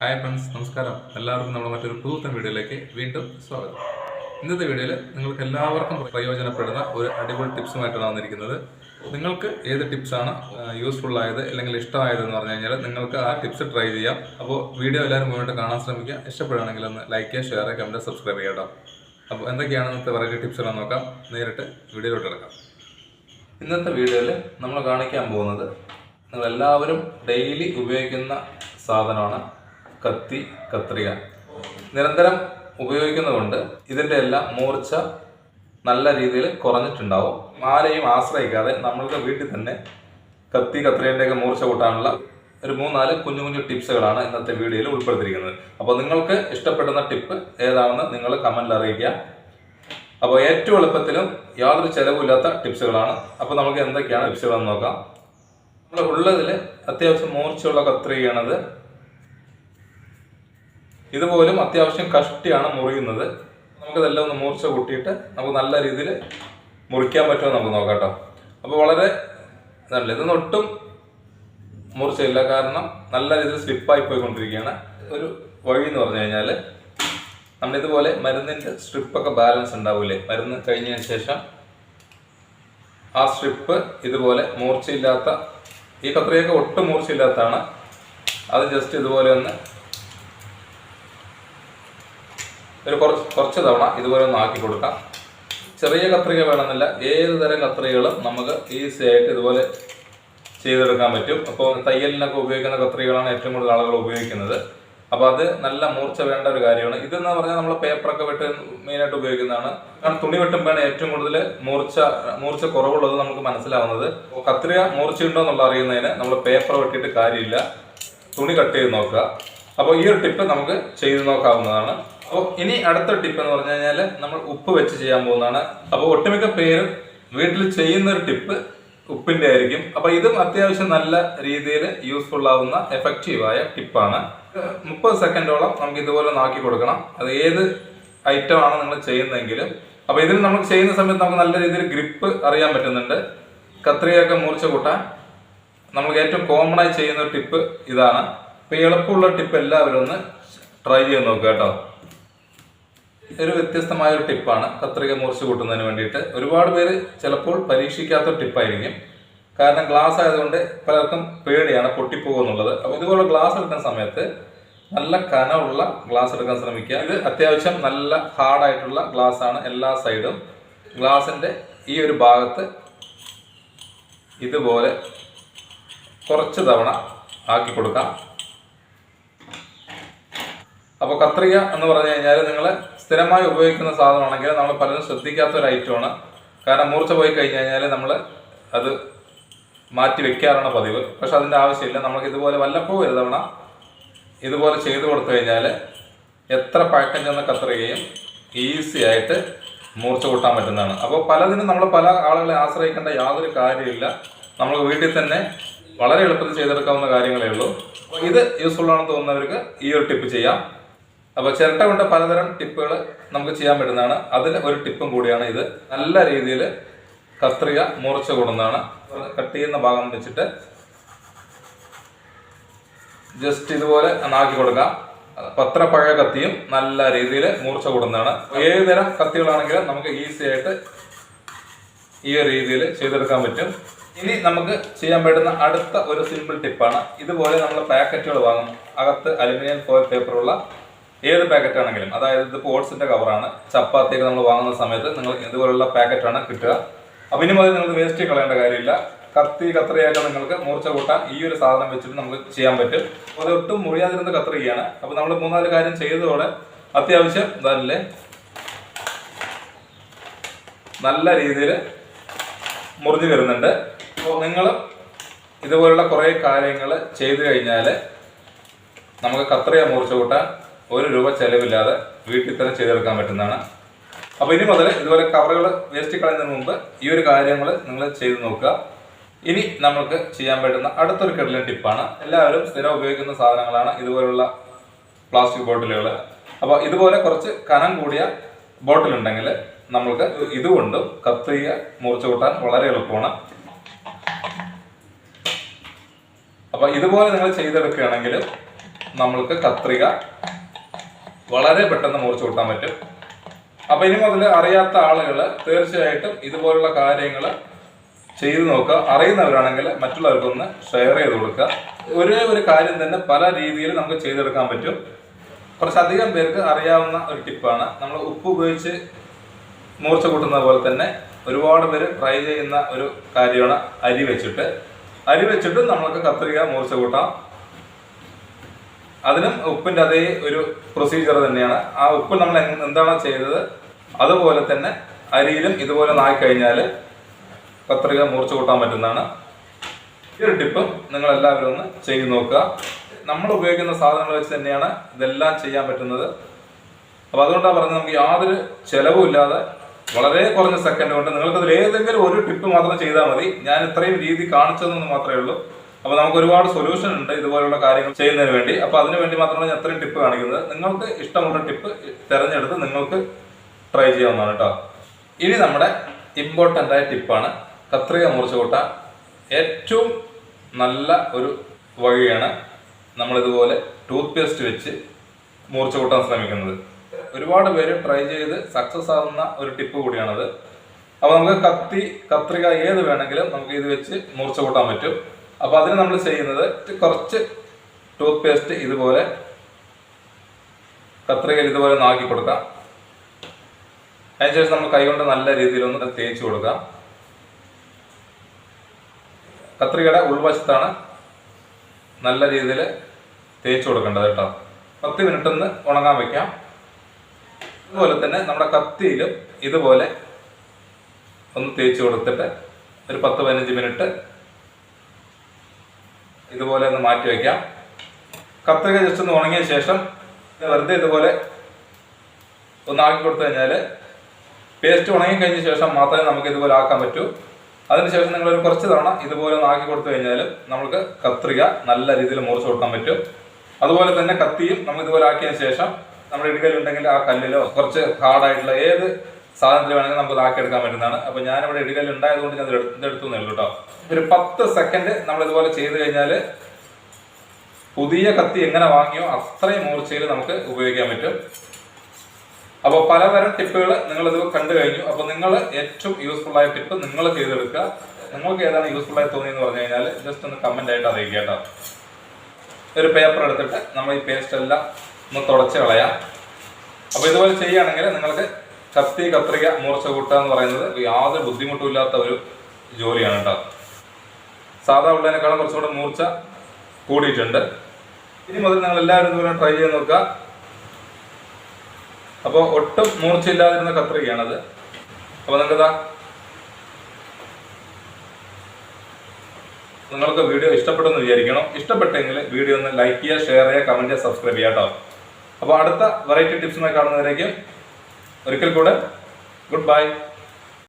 Hi friends നമസ്കാരം. എല്ലാവർക്കും നമ്മുടെ മറ്റൊരു പുതുത്തൻ വീഡിയോയിലേക്ക് വീണ്ടും സ്വാഗതം. ഇന്നത്തെ വീഡിയോയിൽ നിങ്ങൾക്ക് എല്ലാവർക്കും പ്രയോജനപ്പെടുന്ന ഒരു അടിപൊളി ടിപ്സുമായിട്ടാണ് വന്നിരിക്കുന്നത്. നിങ്ങൾക്ക് ഏത് ടിപ്സാണ് യൂസ്ഫുൾ ആയത് അല്ലെങ്കിൽ ഇഷ്ടമായത് എന്ന് പറഞ്ഞു കഴിഞ്ഞാൽ നിങ്ങൾക്ക് ആ ടിപ്സ് ട്രൈ ചെയ്യാം. അപ്പോൾ വീഡിയോ എല്ലാവരും മുന്നോട്ട് കാണാൻ ശ്രമിക്കുക. ഇഷ്ടപ്പെടുകയാണെങ്കിൽ ഒന്ന് ലൈക്ക് ഷെയർ കമന്റ് സബ്സ്ക്രൈബ് ചെയ്യാം അപ്പോൾ എന്തൊക്കെയാണ് ഇന്നത്തെ വെറൈറ്റി ടിപ്സുകൾ നോക്കാം. നേരിട്ട് വീഡിയോയിലോട്ട് ഇറക്കാം ഇന്നത്തെ വീഡിയോയിൽ നമ്മൾ കാണിക്കാൻ പോകുന്നത് നിങ്ങളെല്ലാവരും ഡെയിലി ഉപയോഗിക്കുന്ന സാധനമാണ് കത്തി കത്രിക. നിരന്തരം ഉപയോഗിക്കുന്നതുകൊണ്ട് ഇതിന്റെ എല്ലാം മൂർച്ച നല്ല രീതിയിൽ കുറഞ്ഞിട്ടുണ്ടാവും. ആരെയും ആശ്രയിക്കാതെ നമ്മൾക്ക് വീട്ടിൽ തന്നെ കത്തി കത്രികന്റെയൊക്കെ മൂർച്ച കൂട്ടാനുള്ള ഒരു മൂന്നാൽ കുഞ്ഞു കുഞ്ഞു ടിപ്സുകളാണ് ഇന്നത്തെ വീഡിയോയിൽ ഉൾപ്പെടുത്തിയിരിക്കുന്നത്. അപ്പോൾ നിങ്ങൾക്ക് ഇഷ്ടപ്പെടുന്ന ടിപ്പ് ഏതാണെന്ന് നിങ്ങൾ കമന്റിൽ അറിയിക്കുക. അപ്പോൾ ഏറ്റവും എളുപ്പത്തിലും യാതൊരു ചിലവുമില്ലാത്ത ടിപ്സുകളാണ്. അപ്പോൾ നമുക്ക് എന്തൊക്കെയാണ് ടിപ്സുകളെന്ന് നോക്കാം. നമ്മൾ ഉള്ളതിൽ അത്യാവശ്യം മൂർച്ചയുള്ള കത്രികയാണത്. ഇതുപോലും അത്യാവശ്യം കഷ്ടിയാണ് മുറിയുന്നത്. നമുക്കിതെല്ലാം ഒന്ന് മൂർച്ച കൂട്ടിയിട്ട് നമുക്ക് നല്ല രീതിയിൽ മുറിക്കാൻ പറ്റുമോ നമുക്ക് നോക്കാം കേട്ടോ അപ്പോൾ വളരെ നല്ല ഇതൊന്നും ഒട്ടും മൂർച്ചയില്ല. കാരണം നല്ല രീതിയിൽ സ്ലിപ്പായി പോയിക്കൊണ്ടിരിക്കുകയാണ്. ഒരു വഴി എന്ന് പറഞ്ഞു കഴിഞ്ഞാൽ നമ്മളിതുപോലെ മരുന്നിന്റെ സ്ട്രിപ്പൊക്കെ ബാലൻസ് ഉണ്ടാവില്ലേ മരുന്ന് കഴിഞ്ഞതിന് ശേഷം ആ സ്ട്രിപ്പ് ഇതുപോലെ മൂർച്ചയില്ലാത്ത ഈ കത്രയൊക്കെ ഒട്ടും മൂർച്ചയില്ലാത്തതാണ്. അത് ജസ്റ്റ് ഇതുപോലെ ഒന്ന് ഒരു കുറച്ച് കുറച്ച് തവണ ഇതുപോലെ ഒന്ന് ആക്കി കൊടുക്കാം. ചെറിയ കത്രിക വേണമെന്നില്ല ഏത് തരം കത്രികകളും നമുക്ക് ഈസി ആയിട്ട് ഇതുപോലെ ചെയ്തെടുക്കാൻ പറ്റും. അപ്പോൾ തയ്യലിനൊക്കെ ഉപയോഗിക്കുന്ന കത്രികളാണ് ഏറ്റവും കൂടുതൽ ആളുകൾ ഉപയോഗിക്കുന്നത്. അപ്പോൾ അത് നല്ല മൂർച്ച വേണ്ട ഒരു കാര്യമാണ്. ഇതെന്ന് പറഞ്ഞാൽ നമ്മൾ പേപ്പറൊക്കെ വെട്ട് മെയിനായിട്ട് ഉപയോഗിക്കുന്നതാണ്. കാരണം തുണി വെട്ടുമ്പോഴാണ് ഏറ്റവും കൂടുതൽ മൂർച്ച മൂർച്ച കുറവുള്ളത് നമുക്ക് മനസ്സിലാവുന്നത്. കത്രിക മൂർച്ചയുണ്ടോ എന്നുള്ള അറിയുന്നതിന് നമ്മൾ പേപ്പർ വെട്ടിയിട്ട് കാര്യമില്ല. തുണി കട്ട് ചെയ്ത് നോക്കുക. അപ്പോൾ ഈ ഒരു ടിപ്പ് നമുക്ക് ചെയ്ത് നോക്കാവുന്നതാണ്. അപ്പോൾ ഇനി അടുത്ത ടിപ്പ് എന്ന് പറഞ്ഞു കഴിഞ്ഞാൽ നമ്മൾ ഉപ്പ് വെച്ച് ചെയ്യാൻ പോകുന്നതാണ്. അപ്പോൾ ഒട്ടുമിക്ക പേരും വീട്ടിൽ ചെയ്യുന്ന ഒരു ടിപ്പ് ഉപ്പിന്റെ ആയിരിക്കും. അപ്പോൾ ഇതും അത്യാവശ്യം നല്ല രീതിയിൽ യൂസ്ഫുൾ ആവുന്ന എഫക്റ്റീവായ ടിപ്പാണ്. മുപ്പത് സെക്കൻഡോളം നമുക്ക് ഇതുപോലെ നാക്കി കൊടുക്കണം. അത് ഏത് ഐറ്റം ആണ് നിങ്ങൾ ചെയ്യുന്നതെങ്കിലും. അപ്പോൾ ഇതിൽ നമ്മൾ ചെയ്യുന്ന സമയത്ത് നമുക്ക് നല്ല രീതിയിൽ ഗ്രിപ്പ് അറിയാൻ പറ്റുന്നുണ്ട്. കത്രിയൊക്കെ മൂർച്ച കൂട്ടാൻ നമുക്ക് ഏറ്റവും കോമൺ ആയി ചെയ്യുന്ന ടിപ്പ് ഇതാണ്. ഇപ്പൊ എളുപ്പമുള്ള ടിപ്പ് എല്ലാവരും ഒന്ന് ട്രൈ ചെയ്ത് നോക്കുക കേട്ടോ. ഒരു വ്യത്യസ്തമായ ഒരു ടിപ്പാണ്. കത്രിക മുറിച്ച് കൂട്ടുന്നതിന് വേണ്ടിയിട്ട്. ഒരുപാട് പേര് ചിലപ്പോൾ പരീക്ഷിക്കാത്ത ഒരു ടിപ്പായിരിക്കും. കാരണം ഗ്ലാസ് ആയതുകൊണ്ട് പലർക്കും പേടിയാണ് പൊട്ടിപ്പോകുന്നുള്ളത് അപ്പോൾ ഇതുപോലെ ഗ്ലാസ് എടുക്കുന്ന സമയത്ത് നല്ല കനമുള്ള ഗ്ലാസ് എടുക്കാൻ ശ്രമിക്കുക. ഇത് അത്യാവശ്യം നല്ല ഹാർഡായിട്ടുള്ള ഗ്ലാസ് ആണ് എല്ലാ സൈഡും. ഗ്ലാസിന്റെ ഈ ഒരു ഭാഗത്ത് ഇതുപോലെ കുറച്ച് തവണ ആക്കി കൊടുക്കാം. അപ്പോൾ കത്രിക എന്ന് പറഞ്ഞു കഴിഞ്ഞാൽ നിങ്ങൾ സ്ഥിരമായി ഉപയോഗിക്കുന്ന സാധനമാണെങ്കിൽ നമ്മൾ പലരും ശ്രദ്ധിക്കാത്ത ഒരു ഐറ്റമാണ്. കാരണം മൂർച്ച പോയി കഴിഞ്ഞ് കഴിഞ്ഞാൽ നമ്മൾ അത് മാറ്റി വെക്കാറാണ് പതിവ്. പക്ഷെ അതിന്റെ ആവശ്യമില്ല. നമുക്ക് ഇതുപോലെ വല്ലപ്പോഴും ഒരു തവണ ഇതുപോലെ ചെയ്തു കൊടുത്തു കഴിഞ്ഞാൽ എത്ര പഴക്കം ചെന്ന് കത്രികയും ഈസി ആയിട്ട് മൂർച്ച കൂട്ടാൻ പറ്റുന്നതാണ്. അപ്പോൾ പലതിനും നമ്മൾ പല ആളുകളെ ആശ്രയിക്കേണ്ട യാതൊരു കാര്യമില്ല നമുക്ക് വീട്ടിൽ തന്നെ വളരെ എളുപ്പത്തിൽ ചെയ്തെടുക്കാവുന്ന കാര്യങ്ങളേ ഉള്ളൂ. ഇത് യൂസ്ഫുൾ ആണെന്ന് തോന്നുന്നവർക്ക് ഈ ഒരു ടിപ്പ് ചെയ്യാം. അപ്പോൾ ചിരട്ട കൊണ്ട് പലതരം ടിപ്പുകൾ നമുക്ക് ചെയ്യാൻ പറ്റുന്നതാണ്. അതിൽ ഒരു ടിപ്പും കൂടിയാണ് ഇത്. നല്ല രീതിയിൽ കത്രിക മുറിച്ച് കൊടുന്നതാണ് കട്ട് ചെയ്യുന്ന ഭാഗം വെച്ചിട്ട് ജസ്റ്റ് ഇതുപോലെ നാക്കി കൊടുക്കാം. പത്ര പഴയ കത്തിയും നല്ല രീതിയിൽ മൂർച്ച കൂടുന്നതാണ് ഏത് തരം കത്തികളാണെങ്കിലും നമുക്ക് ഈസി ആയിട്ട് ഈ ഒരു രീതിയിൽ ചെയ്തെടുക്കാൻ പറ്റും. ഇനി നമുക്ക് ചെയ്യാൻ പറ്റുന്ന അടുത്ത ഒരു സിമ്പിൾ ടിപ്പാണ് ഇതുപോലെ നമ്മൾ പാക്കറ്റുകൾ വാങ്ങും. അകത്ത് അലുമിനിയം ഫോയിൽ പേപ്പറുള്ള ഏത് പാക്കറ്റ് ആണെങ്കിലും അതായത് ഇത് ഓട്സിന്റെ കവറാണ് ചപ്പാത്തിയൊക്കെ നമ്മൾ വാങ്ങുന്ന സമയത്ത് നിങ്ങൾ ഇതുപോലുള്ള പാക്കറ്റാണ് കിട്ടുക. അപ്പം ഇനി മുതൽ നിങ്ങൾക്ക് വേസ്റ്റ് കളയേണ്ട കാര്യമില്ല. കത്തി കത്രിയൊക്കെ നിങ്ങൾക്ക് മൂർച്ച കൂട്ടാൻ ഈ ഒരു സാധനം വെച്ചിട്ട് നമുക്ക് ചെയ്യാൻ പറ്റും. അത് ഒട്ടും മുറിയാതിരുന്ന കത്രികയാണ്. അപ്പോൾ നമ്മൾ മൂന്നാൽ കാര്യം ചെയ്തതോടെ അത്യാവശ്യം ഇതല്ലേ നല്ല രീതിയിൽ മുറിഞ്ഞു വരുന്നുണ്ട്. അപ്പോൾ നിങ്ങൾ ഇതുപോലുള്ള കുറേ കാര്യങ്ങൾ ചെയ്തു കഴിഞ്ഞാൽ നമുക്ക് കത്രിയ മൂർച്ച കൂട്ടാൻ ഒരു രൂപ ചെലവില്ലാതെ വീട്ടിൽ തന്നെ ചെയ്തെടുക്കാൻ പറ്റുന്നതാണ്. അപ്പോൾ ഇനി മുതൽ ഇതുപോലെ കവറുകൾ വേസ്റ്റ് കളയുന്നതിന് മുമ്പ് ഈ ഒരു കാര്യങ്ങൾ നിങ്ങൾ ചെയ്തു നോക്കുക. ഇനി നമുക്ക് ചെയ്യാൻ പറ്റുന്ന അടുത്തൊരു കിടലൻ ടിപ്പാണ്. എല്ലാവരും സ്ഥിരം ഉപയോഗിക്കുന്ന സാധനങ്ങളാണ് ഇതുപോലുള്ള പ്ലാസ്റ്റിക് ബോട്ടിലുകൾ. അപ്പോൾ ഇതുപോലെ കുറച്ച് കനം കൂടിയ ബോട്ടിൽ ഉണ്ടെങ്കിൽ നമ്മൾക്ക് ഇതുകൊണ്ടും കത്തിയ മുറിച്ചു കൂട്ടാൻ വളരെ എളുപ്പമാണ്. അപ്പൊ ഇതുപോലെ നിങ്ങൾ ചെയ്തെടുക്കുകയാണെങ്കിൽ നമ്മൾക്ക് കത്രിക വളരെ പെട്ടെന്ന് മൂർച്ച കൂട്ടാൻ പറ്റും. അപ്പൊ ഇനി മുതൽ അറിയാത്ത ആളുകൾ തീർച്ചയായിട്ടും ഇതുപോലുള്ള കാര്യങ്ങൾ ചെയ്തു നോക്കുക. അറിയുന്നവരാണെങ്കിൽ മറ്റുള്ളവർക്കൊന്ന് ഷെയർ ചെയ്ത് കൊടുക്കുക. ഒരേ ഒരു കാര്യം തന്നെ പല രീതിയിൽ നമുക്ക് ചെയ്തെടുക്കാൻ പറ്റും. കുറച്ചധികം പേർക്ക് അറിയാവുന്ന ഒരു ടിപ്പാണ് നമ്മൾ ഉപ്പ് ഉപയോഗിച്ച് മൂർച്ച കൂട്ടുന്ന പോലെ തന്നെ ഒരുപാട് പേര് ട്രൈ ചെയ്യുന്ന ഒരു കാര്യമാണ് അരി വെച്ചിട്ട്. അരി വെച്ചിട്ട് നമ്മൾക്ക് കത്രിക മൂർച്ച കൂട്ടാം. അതിനും ഉപ്പിന്റെ അതേ ഒരു പ്രൊസീജിയർ തന്നെയാണ്. ആ ഉപ്പ് നമ്മൾ എന്താണ് ചെയ്തത്? അതുപോലെ തന്നെ അരിയിലും ഇതുപോലെ നായി കഴിഞ്ഞാൽ കത്രിക മൂർച്ച കൂട്ടാൻ പറ്റുന്നതാണ്. ഈ ഒരു ടിപ്പും നിങ്ങൾ എല്ലാവരും ഒന്ന് ചെയ്ത് നോക്കുക. നമ്മൾ ഉപയോഗിക്കുന്ന സാധനങ്ങൾ വെച്ച് തന്നെയാണ് ഇതെല്ലാം ചെയ്യാൻ പറ്റുന്നത്. അപ്പൊ അതുകൊണ്ടാണ് പറഞ്ഞത് നമുക്ക് യാതൊരു ചിലവുമില്ലാതെ വളരെ കുറഞ്ഞ സെക്കൻഡ് കൊണ്ട് നിങ്ങൾക്കതിൽ ഏതെങ്കിലും ഒരു ടിപ്പ് മാത്രം ചെയ്താൽ മതി. ഞാൻ ഇത്രയും രീതി കാണിച്ചതെന്ന് മാത്രമേ ഉള്ളൂ. അപ്പൊ നമുക്ക് ഒരുപാട് സൊല്യൂഷൻ ഉണ്ട് ഇതുപോലുള്ള കാര്യങ്ങൾ ചെയ്യുന്നതിന് വേണ്ടി. അപ്പൊ അതിനു വേണ്ടി മാത്രമാണ് ഞാൻ അത്രയും ടിപ്പ് കാണിക്കുന്നത്. നിങ്ങൾക്ക് ഇഷ്ടമുള്ള ടിപ്പ് തിരഞ്ഞെടുത്ത് നിങ്ങൾക്ക് ട്രൈ ചെയ്യാവുന്നതാണ് കേട്ടോ ഇനി നമ്മുടെ ഇമ്പോർട്ടന്റ് ആയ ടിപ്പാണ് കത്രിക മുറിച്ച് കൂട്ടാൻ ഏറ്റവും നല്ല ഒരു വഴിയാണ് നമ്മളിതുപോലെ ടൂത്ത് പേസ്റ്റ് വെച്ച് മുറിച്ച് കൂട്ടാൻ ശ്രമിക്കുന്നത്. ഒരുപാട് പേര് ട്രൈ ചെയ്ത് സക്സസ് ആവുന്ന ഒരു ടിപ്പ് കൂടിയാണത്. അപ്പോൾ നമുക്ക് കത്തി കത്രിക ഏത് വേണമെങ്കിലും നമുക്ക് ഇത് വെച്ച് മുറിച്ച് കൂട്ടാൻ പറ്റും. അപ്പോൾ അതിന് നമ്മൾ ചെയ്യുന്നത് കുറച്ച് ടൂത്ത് പേസ്റ്റ് ഇതുപോലെ കത്രികയിൽ ഇതുപോലെ നാക്കി കൊടുക്കാം. അതിനുശേഷം നമ്മൾ കൈകൊണ്ട് നല്ല രീതിയിൽ ഒന്ന് തേച്ച് കൊടുക്കാം. കത്രികയുടെ ഉൾവശത്താണ് നല്ല രീതിയിൽ തേച്ച് കൊടുക്കേണ്ടത് കേട്ടോ. പത്ത് മിനിറ്റ് ഒന്ന് ഉണങ്ങാൻ വെക്കാം. അതുപോലെ തന്നെ നമ്മുടെ കത്തിയിലും ഇതുപോലെ ഒന്ന് തേച്ച് കൊടുത്തിട്ട് ഒരു പത്ത് പതിനഞ്ച് മിനിറ്റ് ഇതുപോലെ ഒന്ന് മാറ്റി വയ്ക്കാം കത്രിക ജസ്റ്റ് ഒന്ന് ഉണങ്ങിയ ശേഷം വെറുതെ ഇതുപോലെ ഒന്ന് ആക്കി കൊടുത്തു കഴിഞ്ഞാൽ പേസ്റ്റ് ഉണങ്ങി കഴിഞ്ഞ ശേഷം മാത്രമേ നമുക്ക് ഇതുപോലെ ആക്കാൻ പറ്റൂ. അതിനുശേഷം നിങ്ങൾ ഒരു കുറച്ച് തവണ ഇതുപോലെ ഒന്ന് ആക്കി കൊടുത്തു കഴിഞ്ഞാൽ നമുക്ക് കത്രിക നല്ല രീതിയിൽ മുറിച്ച് കൊടുക്കാൻ പറ്റും. അതുപോലെ തന്നെ കത്തിയും നമുക്ക് ഇതുപോലെ ആക്കിയതിന് ശേഷം നമ്മുടെ ഇടുകലുണ്ടെങ്കിൽ ആ കല്ലിലോ കുറച്ച് ഹാർഡായിട്ടുള്ള ഏത് സാധനത്തിൽ വേണമെങ്കിൽ നമുക്ക് ആക്കിയെടുക്കാൻ പറ്റുന്നതാണ്. അപ്പൊ ഞാനിവിടെ ഇടുകൽ ഉണ്ടായതുകൊണ്ട് ഞാൻ ഇതെടുത്തു ഉള്ളൂ കേട്ടോ. ഒരു പത്ത് സെക്കൻഡ് നമ്മൾ ഇതുപോലെ ചെയ്ത് കഴിഞ്ഞാൽ പുതിയ കത്തി എങ്ങനെ വാങ്ങിയോ അത്രയും മൂർച്ചയിൽ നമുക്ക് ഉപയോഗിക്കാൻ പറ്റും. അപ്പോൾ പലതരം ടിപ്പുകൾ നിങ്ങളിത് കണ്ടു കഴിഞ്ഞു. അപ്പോൾ നിങ്ങൾ ഏറ്റവും യൂസ്ഫുൾ ആയ ടിപ്പ് നിങ്ങൾ ചെയ്തെടുക്കുക. നിങ്ങൾക്ക് ഏതാണ് യൂസ്ഫുൾ ആയി തോന്നിയെന്ന് പറഞ്ഞു കഴിഞ്ഞാൽ ജസ്റ്റ് ഒന്ന് കമന്റ് ആയിട്ട് അറിയിക്കുക കേട്ടോ. ഒരു പേപ്പർ എടുത്തിട്ട് നമ്മൾ ഈ പേസ്റ്റ് എല്ലാം ഒന്ന് തുടച്ച് കളയാം. അപ്പോൾ ഇതുപോലെ ചെയ്യുകയാണെങ്കിൽ നിങ്ങൾക്ക് കത്തി കത്രിക മൂർച്ച കൂട്ടുക എന്ന് പറയുന്നത് യാതൊരു ബുദ്ധിമുട്ടുമില്ലാത്ത ഒരു ജോലിയാണ് കേട്ടോ സാധാ ഉള്ളതിനേക്കാളും കുറച്ചുകൂടെ മൂർച്ച കൂടിയിട്ടുണ്ട്. ഇനി മുതൽ നിങ്ങൾ എല്ലാവരും ഇതുപോലെ ട്രൈ ചെയ്ത് നോക്കുക. അപ്പോൾ ഒട്ടും മൂർച്ചയില്ലാതിരുന്ന കത്രികയാണത്. അപ്പോൾ നിങ്ങൾക്കിതാ നിങ്ങൾക്ക് വീഡിയോ ഇഷ്ടപ്പെട്ടെന്ന് വിചാരിക്കണം. ഇഷ്ടപ്പെട്ടെങ്കിൽ വീഡിയോ ഒന്ന് ലൈക്ക് ചെയ്യുക ഷെയർ ചെയ്യുക കമന്റ് ചെയ്യുക സബ്സ്ക്രൈബ് ചെയ്യാട്ടോ കേട്ടോ അപ്പോൾ അടുത്ത വെറൈറ്റി ടിപ്സുമായി കാണുന്നവരേക്കും ஒருக்கல் கூட குட் பாய்